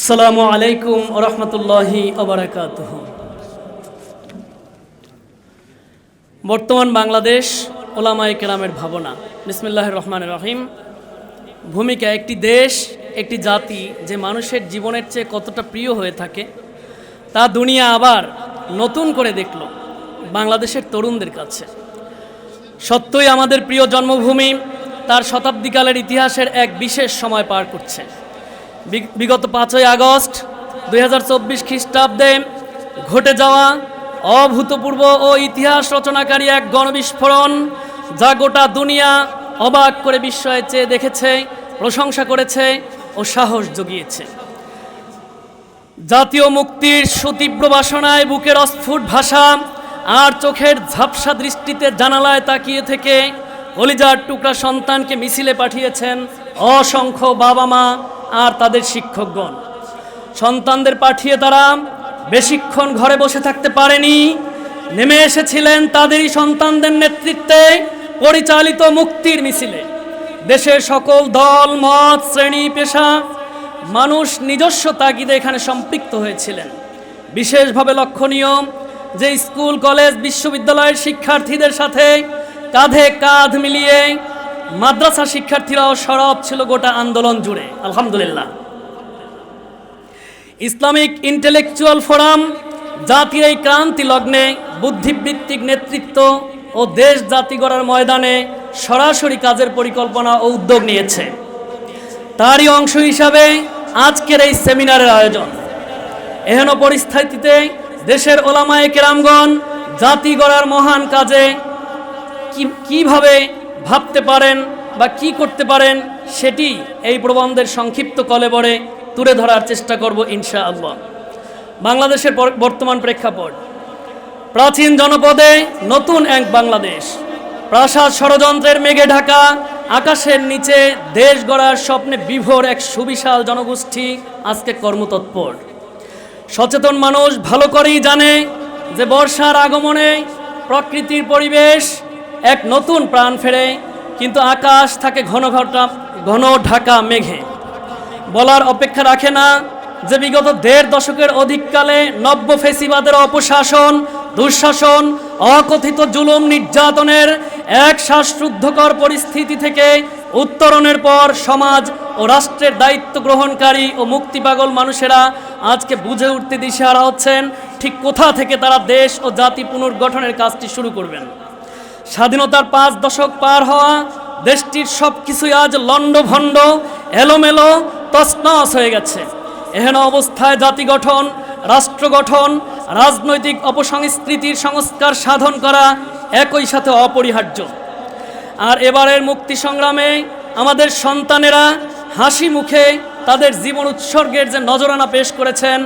আসসালামু আলাইকুম রহমতুল্লাহি অবরাকাত বর্তমান বাংলাদেশ ওলামাই কেরামের ভাবনা। বিসমিল্লাহ রহমান রহিম। ভূমিকা, একটি দেশ, একটি জাতি যে মানুষের জীবনের চেয়ে কতটা প্রিয় হয়ে থাকে, তা দুনিয়া আবার নতুন করে দেখল বাংলাদেশের তরুণদের কাছে। সত্যই আমাদের প্রিয় জন্মভূমি তার শতাব্দীকালের ইতিহাসের এক বিশেষ সময় পার করছে। বিগত পাঁচই আগস্ট দুই হাজার চব্বিশ খ্রিস্টাব্দে ঘটে যাওয়া অভূতপূর্ব ও ইতিহাস রচনাকারী এক গণবিস্ফোরণ যা গোটা দুনিয়া অবাক করে বিস্ময়ে চেয়ে দেখেছে, প্রশংসা করেছে ও সাহস জুগিয়েছে। জাতীয় মুক্তির সুতীব্র বাসনায় বুকের অস্ফুট ভাষা আর চোখের ঝাপসা দৃষ্টিতে জানালায় তাকিয়ে থেকে কলিজার টুকরা সন্তানকে মিছিলে পাঠিয়েছেন অসংখ্য বাবা মা আর তাদের শিক্ষকগণ। সন্তানদের পাঠিয়ে তারা বেশিক্ষণ ঘরে বসে থাকতে পারেনি। নেমে এসেছিলেন তাদেরই সন্তানদের নেতৃত্বে পরিচালিত মুক্তির মিছিলে। দেশের সকল দল, মত, শ্রেণি, পেশা, মানুষ নিজস্ব তাগিদে এখানে সম্পৃক্ত হয়েছিলেন। বিশেষভাবে লক্ষণীয় যে স্কুল, কলেজ, বিশ্ববিদ্যালয়ের শিক্ষার্থীদের সাথে কাঁধে কাঁধ মিলিয়ে মাদ্রাসা শিক্ষার্থীরাও সরব ছিল গোটা আন্দোলন জুড়ে, আলহামদুলিল্লাহ। ইসলামিক ইন্টেলেকচুয়াল ফোরাম, জাতির এই ক্রান্তি লগ্নে বুদ্ধিবৃত্তিক নেতৃত্ব ও দেশ জাতি গড়ার ময়দানে সরাসরি কাজের পরিকল্পনা ও উদ্যোগ নিয়েছে। তারই অংশ হিসাবে আজকের এই সেমিনারের আয়োজন। এহেন পরিস্থিতিতে দেশের ওলামায়ে কেরামগণ জাতি গড়ার মহান কাজে কীভাবে ভাবতে পারেন বা কি করতে পারেন, সেটি এই প্রবন্ধের সংক্ষিপ্ত কলেবরে তুলে ধরার চেষ্টা করব ইনশা আল্লাহ বাংলাদেশের বর্তমান প্রেক্ষাপট। প্রাচীন জনপদে নতুন এক বাংলাদেশ। প্রাসাদ ষড়যন্ত্রের মেঘে ঢাকা, আকাশের নিচে দেশ গড়ার স্বপ্নে বিভোর এক সুবিশাল জনগোষ্ঠী আজকে কর্মতৎপর। সচেতন মানুষ ভালো করেই জানে যে বর্ষার আগমনে প্রকৃতির পরিবেশ এক নতুন প্রাণ ফেরে, কিন্তু আকাশ থাকে ঘন ঘটা ঘন ঢাকা মেঘে। বলার অপেক্ষা রাখে না যে বিগত দেড় দশকের অধিককালে নব্য ফেসিবাদের অপশাসন, দুঃশাসন, অকথিত জুলুম নির্যাতনের এক শ্বাসরুদ্ধকর পরিস্থিতি থেকে উত্তরণের পর সমাজ ও রাষ্ট্রের দায়িত্ব গ্রহণকারী ও মুক্তিপাগল মানুষেরা আজকে বুঝে উঠতে দিশেহারা হচ্ছেন, ঠিক কোথা থেকে তারা দেশ ও জাতি পুনর্গঠনের কাজটি শুরু করবেন। স্বাধীনতার পাঁচ দশক পার হওয়া, দেশটির সব কিছুই আজ লণ্ডভণ্ড, এলোমেলো, তছনছ হয়ে গেছে। এহেন অবস্থায় জাতি গঠন, রাষ্ট্র গঠন, রাজনৈতিক অপসংস্কৃতির সংস্কার সাধন করা একই সাথে অপরিহার্য। আর এবারের মুক্তি সংগ্রামে আমাদের সন্তানেরা হাসি মুখে তাদের জীবন উৎসর্গের যে নজরানা পেশ করেছেন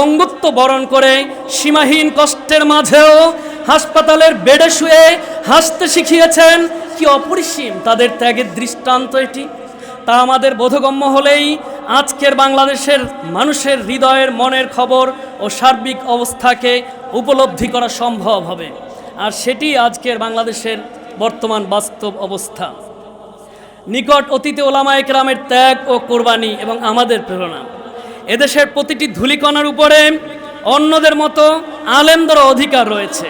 অঙ্গুত্ব বরণ করে সীমাহীন কষ্টের মাঝেও হাসপাতালের বেডে শুয়ে হাসতে শিখিয়েছেন, কি অপরিসীম তাদের ত্যাগের দৃষ্টান্ত এটি। তা আমাদের বোধগম্য হলেই আজকের বাংলাদেশের মানুষের হৃদয়ের মনের খবর ও সার্বিক অবস্থাকে উপলব্ধি করা সম্ভব হবে। আর সেটি আজকের বাংলাদেশের বর্তমান বাস্তব অবস্থা। নিকট অতীতে ওলামায়ে কেরামের ত্যাগ ও কোরবানি এবং আমাদের প্রেরণা। এদেশের প্রতিটি ধূলিকণার উপরে অন্যদের মতো আলেমদেরও অধিকার রয়েছে।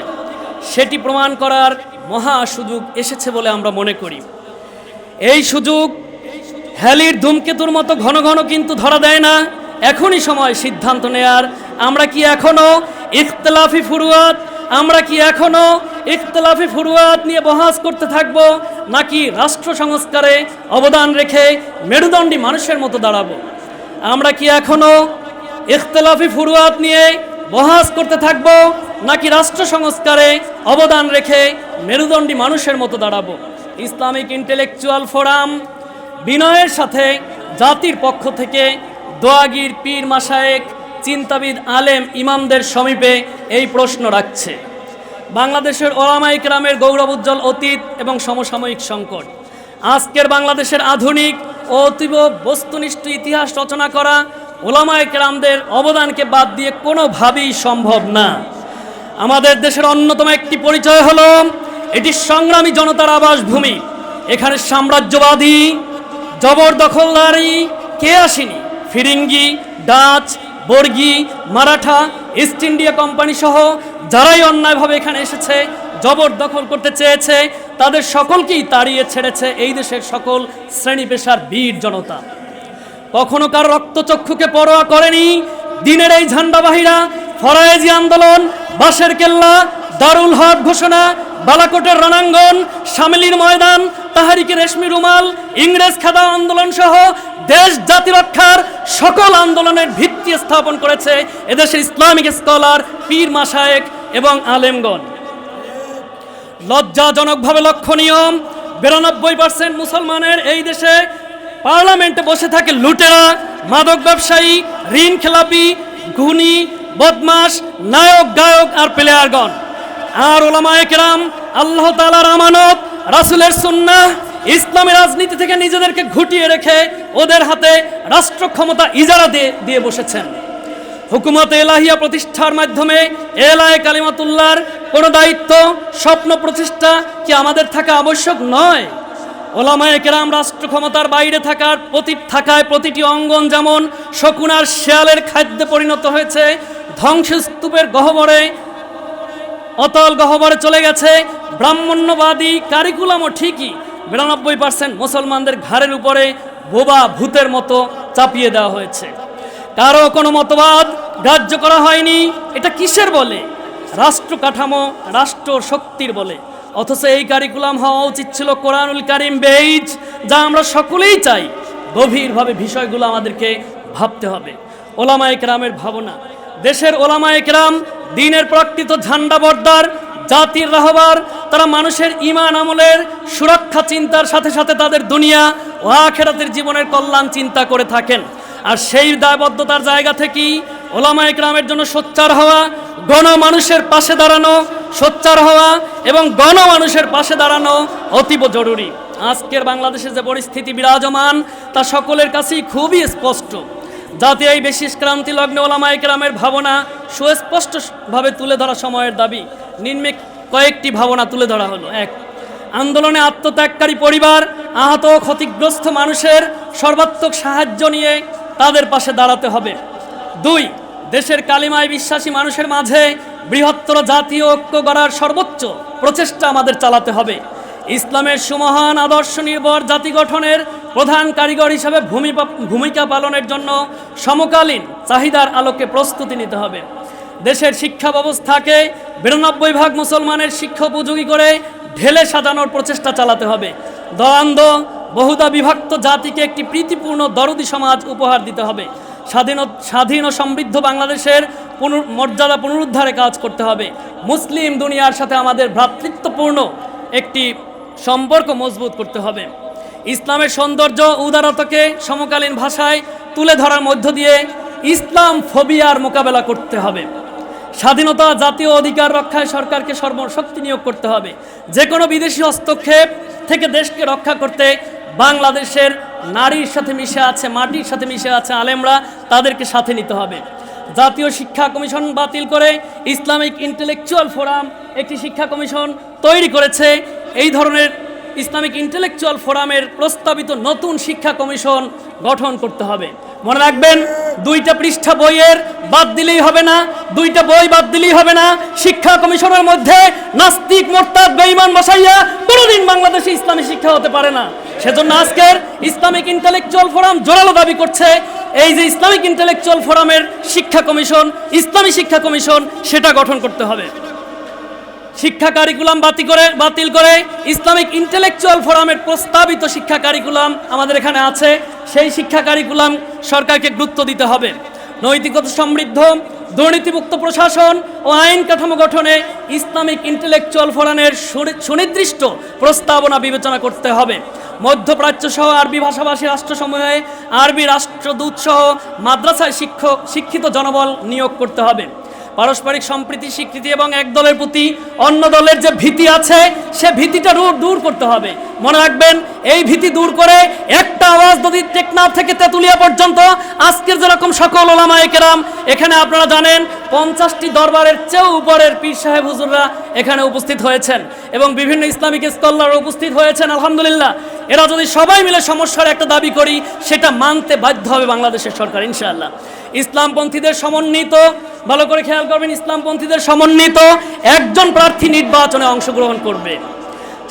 সেটি প্রমাণ করার মহা সুযোগ এসেছে বলে আমরা মনে করি। এই সুযোগ হ্যালির ধূমকেতুর মতো ঘন ঘন কিন্তু ধরা দেয় না। এখনই সময় সিদ্ধান্ত নেয়ার। আমরা কি এখনও ইখতলাফি ফুরুয়াত আমরা কি এখনও ইখতলাফি ফুরুয়াত নিয়ে বহাস করতে থাকব? নাকি রাষ্ট্র সংস্কারে অবদান রেখে মেরুদণ্ডী মানুষের মতো দাঁড়াবো? আমরা কি এখনও ইখতলাফি ফুরুয়াত নিয়ে বহাস করতে থাকব? নাকি রাষ্ট্র সংস্কারে অবদান রেখে মেরুদণ্ডী মানুষের মতো দাঁড়াবো? ইসলামিক ইন্টেলেকচুয়াল ফোরাম বিনয়ের সাথে জাতির পক্ষ থেকে দোয়াগির পীর মাসায়েক চিন্তাবিদ আলেম ইমামদের সমীপে এই প্রশ্ন রাখছে। বাংলাদেশের ওলামাই গৌরব উজ্জ্বল অতীত এবং সমসাময়িক সংকট। আজকের বাংলাদেশের আধুনিক ও অতীব বস্তুনিষ্ঠ ইতিহাস রচনা করা ওলামায় কেরামদের অবদানকে বাদ দিয়ে কোনোভাবেই সম্ভব না। আমাদের দেশের অন্যতম একটি পরিচয় হলো এটি সংগ্রামী জনতার আবাসভূমি। এখানে সাম্রাজ্যবাদী, জবরদখলদারি, কে আসেনি? ফিরিঙ্গি, ডাচ, বর্গি, মারাঠা, ইস্ট ইন্ডিয়া কোম্পানি সহ যারাই অন্যায়ভাবে এখানে এসেছে, জবরদখল করতে চেয়েছে, তাদের সকলকেই তাড়িয়ে ছেড়েছে এই দেশের সকল শ্রেণি পেশার বীর জনতা। কখনো কার রক্তচক্ষুকে পরোয়া করেনি দিনের এই ঝান্ডাবাহীরা, ফরায়েজি আন্দোলন বাসের কেল্লা, দারুল হক ঘোষণা, বালাকোটের রণাঙ্গন সামিলির ময়দান তাহারিকে রেশমি রুমাল, ইংরেজ খেদা আন্দোলন সহ দেশ জাতি রক্ষার সকল আন্দোলনের ভিত্তি স্থাপন করেছে এদেশের ইসলামিক স্কলার পীর মাসায়েক এবং আলেমগণ। লজ্জাজনকভাবে লক্ষণীয়, বিরানব্বই পার্সেন্ট মুসলমানের এই দেশে পার্লামেন্টে বসে থাকে লুটেরা, মাদক ব্যবসায়ী, ঋণ খেলাপি, গুণী বদমাস নায়ক, গায়ক আর প্লেয়ারগণ। আর ওলামায়ে কেরাম, আল্লাহ তালার আমানত, রাসুলের সুন্নাহ, ইসলামী রাজনীতি থেকে নিজেদেরকে ঘুটিয়ে রেখে ওদের হাতে রাষ্ট্র ক্ষমতা ইজারা দিয়ে দিয়ে বসেছেন। হুকুমত এলাহিয়া প্রতিষ্ঠার মাধ্যমে এলায় কালিমাতুল্লাহর কোনো দায়িত্ব, স্বপ্ন প্রতিষ্ঠা কি আমাদের থাকা আবশ্যক নয়? ওলামায়ে কেরাম রাষ্ট্র ক্ষমতার বাইরে থাকার প্রতি থাকায় প্রতিটি অঙ্গন যেমন শকুনার শেয়ালের খাদ্যে পরিণত হয়েছে, ধ্বংসস্তূপের গহ্বরে অতল গহ্বরে চলে গেছে, ব্রাহ্মণ্যবাদী কারিকুলামও ঠিকই বিরানব্বই পার্সেন্ট মুসলমানদের ঘাড়ের উপরে বোবা ভূতের মতো চাপিয়ে দেওয়া হয়েছে। কারও কোনো মতবাদ গ্রাহ্য করা হয়নি, এটা কিসের বলে? রাষ্ট্র কাঠামো, রাষ্ট্র শক্তির বলে। অথচ এই কারিকুলাম হওয়া উচিত ছিল কোরআনুল কারিম বেইজ, যা আমরা সকলেই চাই। গভীরভাবে বিষয়গুলো আমাদেরকে ভাবতে হবে। ওলামায়ে কেরামের ভাবনা, দেশের ওলামায়ে কেরাম, দিনের প্রকৃত ঝান্ডা বর্দার, জাতির রাহবার, তারা মানুষের ইমান আমলের সুরক্ষা চিন্তার সাথে সাথে তাদের দুনিয়া ও আখেরাতের জীবনের কল্যাণ চিন্তা করে থাকেন। আর সেই দায়বদ্ধতার জায়গা থেকেই ওলামা একরামের জন্য সোচ্চার হওয়া, গণ মানুষের পাশে দাঁড়ানো সোচ্চার হওয়া এবং গণ মানুষের পাশে দাঁড়ানো অতীব জরুরি। আজকের বাংলাদেশে যে পরিস্থিতি বিরাজমান, তা সকলের কাছেই খুবই স্পষ্ট। যাতে এই বিশেষ ক্রান্তি লগ্নে ওলামা একরামের ভাবনা সুস্পষ্টভাবে তুলে ধরা সময়ের দাবি, নিম্নে কয়েকটি ভাবনা তুলে ধরা হলো। এক, আন্দোলনে আত্মত্যাগকারী পরিবার, আহত ক্ষতিগ্রস্ত মানুষের সর্বাত্মক সাহায্য নিয়ে তাদের পাশে দাঁড়াতে হবে। দুই, দেশের কালিমায় বিশ্বাসী মানুষের মাঝে বৃহত্তর জাতীয় ঐক্য গড়ার সর্বোচ্চ প্রচেষ্টা আমাদের চালাতে হবে। ইসলামের সুমহান আদর্শ নির্ভর জাতি গঠনের প্রধান কারিগর হিসাবে ভূমি- ভূমিকা পালনের জন্য সমকালীন চাহিদার আলোকে প্রস্তুতি নিতে হবে। দেশের শিক্ষা ব্যবস্থাকে বিরানব্বই ভাগ মুসলমানের শিক্ষা উপযোগী করে ঢেলে সাজানোর প্রচেষ্টা চালাতে হবে। দ্বন্দ্ব, বহুদা বিভক্ত জাতিকে একটি প্রীতিপূর্ণ দরদি সমাজ উপহার দিতে হবে। স্বাধীন স্বাধীন ও সমৃদ্ধ বাংলাদেশের মর্যাদা পুনরুদ্ধারে কাজ করতে হবে। মুসলিম দুনিয়ার সাথে আমাদের ভ্রাতৃত্বপূর্ণ একটি সম্পর্ক মজবুত করতে হবে। ইসলামের সৌন্দর্য উদারতাকে সমকালীন ভাষায় তুলে ধরার মধ্য দিয়ে ইসলাম ফোবিয়ার মোকাবেলা করতে হবে। স্বাধীনতা, জাতীয় অধিকার রক্ষায় সরকারকে সর্বশক্তি নিয়োগ করতে হবে। যে কোনো বিদেশি হস্তক্ষেপ থেকে দেশকে রক্ষা করতে বাংলাদেশের নারীর সাথে মিশে আছে, মাটির সাথে মিশে আছে আলেমরা, তাদেরকে সাথে নিতে হবে। জাতীয় শিক্ষা কমিশন বাতিল করে ইসলামিক ইন্টেলেকচুয়াল ফোরাম একটি শিক্ষা কমিশন তৈরি করেছে। এই ধরনের ইসলামিক ইন্টেলেকচুয়াল ফোরামের প্রস্তাবিত নতুন শিক্ষা কমিশন গঠন করতে হবে। মনে রাখবেন, দুইটা পৃষ্ঠা বইয়ের বাদ দিলেই হবে না, দুইটা বই বাদ দিলেই হবে না। শিক্ষা কমিশনের মধ্যে নাস্তিক, মোরতাদ, বেঈমান বসাইয়া কোনোদিন বাংলাদেশে ইসলামী শিক্ষা হতে পারে না। সেজন্য আজকের ইসলামিক ইন্টেলেকচুয়াল ফোরাম জোরালো দাবি করছে। এই যে ইসলামিক ইন্টেলেকচুয়াল ফোরামের শিক্ষা কমিশন, ইসলামী শিক্ষা কমিশন, সেটা গঠন করতে হবে। শিক্ষা কারিকুলাম বাতিল করে বাতিল করে ইসলামিক ইন্টেলেকচুয়াল ফোরামের প্রস্তাবিত শিক্ষা কারিকুলাম আমাদের এখানে আছে। সেই শিক্ষা কারিকুলাম সরকারকে গুরুত্ব দিতে হবে। নৈতিকতা সমৃদ্ধ, দুর্নীতিমুক্ত প্রশাসন ও আইন কাঠামো গঠনে ইসলামিক ইন্টেলেকচুয়াল ফোরামের সুনির্দিষ্ট প্রস্তাবনা বিবেচনা করতে হবে। মধ্যপ্রাচ্য সহ আরবি ভাষাভাষী রাষ্ট্রসমূহে আরবি রাষ্ট্রদূত সহ মাদ্রাসায় শিক্ষক, শিক্ষিত জনবল নিয়োগ করতে হবে। পারস্পরিক সম্প্রীতি, স্বীকৃতি এবং এক দলের প্রতি অন্য দলের যে ভীতি আছে, সে ভীতিটা দূর করতে হবে। মনে রাখবেন, এই ভীতি দূর করে একটা আওয়াজ যদি টেকনাফ থেকে তেতুলিয়া পর্যন্ত, আজকের যেরকম সকল ওলামায়ে কেরাম, এখানে আপনারা জানেন পঞ্চাশটি দরবারের চেয়েও উপরের পীর সাহেব হুজুররা এখানে উপস্থিত হয়েছেন এবং বিভিন্ন ইসলামিক স্কলার উপস্থিত হয়েছেন, আলহামদুলিল্লাহ। এরা যদি সবাই মিলে সমস্যার একটা দাবি করি, সেটা মানতে বাধ্য হবে বাংলাদেশের সরকার, ইনশাআল্লাহ। ইসলামপন্থীদের সমন্বিত, ভালো করে খেয়াল করবেন, ইসলামপন্থীদের সমন্বিত একজন প্রার্থী নির্বাচনে অংশগ্রহণ করবে।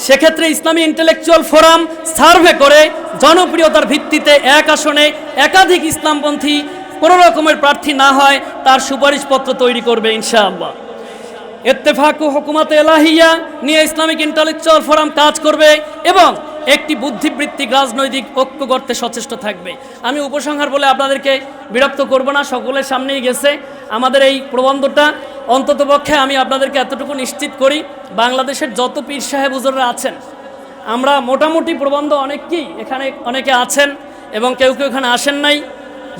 সেক্ষেত্রে ইসলামী ইন্টেলেকচুয়াল ফোরাম সার্ভে করে জনপ্রিয়তার ভিত্তিতে এক আসনে একাধিক ইসলামপন্থী কোনো রকমের প্রার্থী না হয়, তার সুপারিশপত্র তৈরি করবে ইনশাআল্লাহ। ইত্তেফাক ও হুকুমাত এলাহিয়া নিয়ে ইসলামিক ইন্টালেকচুয়াল ফোরাম কাজ করবে এবং একটি বুদ্ধিবৃত্তিক রাজনৈতিক ঐক্য করতে সচেষ্ট থাকবে। আমি উপসংহার বলে আপনাদেরকে বিরক্ত করব না, সকলের সামনেই গেছে। আমাদের এই প্রবন্ধটা অন্ততপক্ষে আমি আপনাদেরকে এতটুকু নিশ্চিত করি, বাংলাদেশের যত পীর সাহেব হুজুররা আছেন, আমরা মোটামুটি প্রবন্ধ অনেককেই এখানে, অনেকে আছেন এবং কেউ কেউ এখানে আসেন নাই।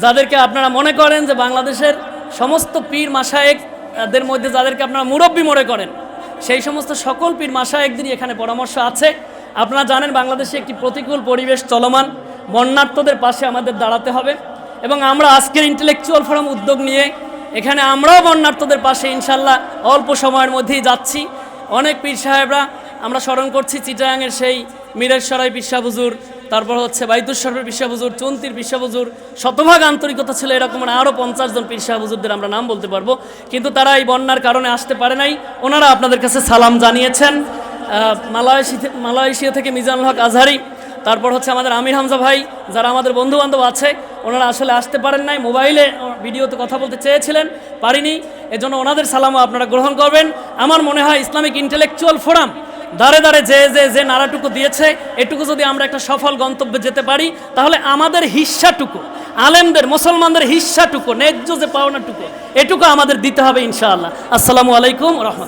যাদেরকে আপনারা মনে করেন যে বাংলাদেশের সমস্ত পীর মাসায়েক দের মধ্যে যাদেরকে আপনারা মুরব্বী মনে করেন, সেই সমস্ত সকল পীর মাসায়েকদেরই এখানে পরামর্শ আছে। আপনারা জানেন বাংলাদেশে একটি প্রতিকূল পরিবেশ চলমান বন্যার্থদের পাশে আমাদের দাঁড়াতে হবে এবং আমরা আজকের ইন্টেলেকচুয়াল ফোরাম উদ্যোগ নিয়ে এখানে আমরাও বন্যার্থদের পাশে ইনশাল্লাহ অল্প সময়ের মধ্যেই যাচ্ছি। অনেক পীর সাহেবরা, আমরা স্মরণ করছি চিটাগাংয়ের সেই মিরেশ্বরাই পিসা হুজুর তারপর হচ্ছে বাইতুসর্বের পিসা হুজুর চন্তির হুজুর শতভাগ আন্তরিকতা ছিল এরকম আরও পঞ্চাশ জন পিসা হুজুরদের আমরা নাম বলতে পারব। কিন্তু তারা এই বন্যার কারণে আসতে পারে নাই। ওনারা আপনাদের কাছে সালাম জানিয়েছেন। আহ, মালয়েশি মালয়েশিয়া থেকে মিজানুল হক আজহারি তারপর হচ্ছে আমাদের আমির হামজা ভাই যারা আমাদের বন্ধু বান্ধব আছে ওনারা আসলে আসতে পারেন নাই। মোবাইলে ভিডিওতে কথা বলতে চেয়েছিলেন পারিনি। এজন্য ওনাদের সালামও আপনারা গ্রহণ করবেন। আমার মনে হয় ইসলামিক ইন্টেলেকচুয়াল ফোরাম দাঁড়ে দাঁড়ে যে যে যে নাড়াটুকু দিয়েছে, এটুকু যদি আমরা একটা সফল গন্তব্যে যেতে পারি, তাহলে আমাদের হিস্সাটুকু আলেমদের, মুসলমানদের হিস্সাটুকু ন্যায্য যে পাওনাটুকু, এটুকু আমাদের দিতে হবে ইনশাআল্লাহ। আসসালামু আলাইকুম রহমতুল্লাহ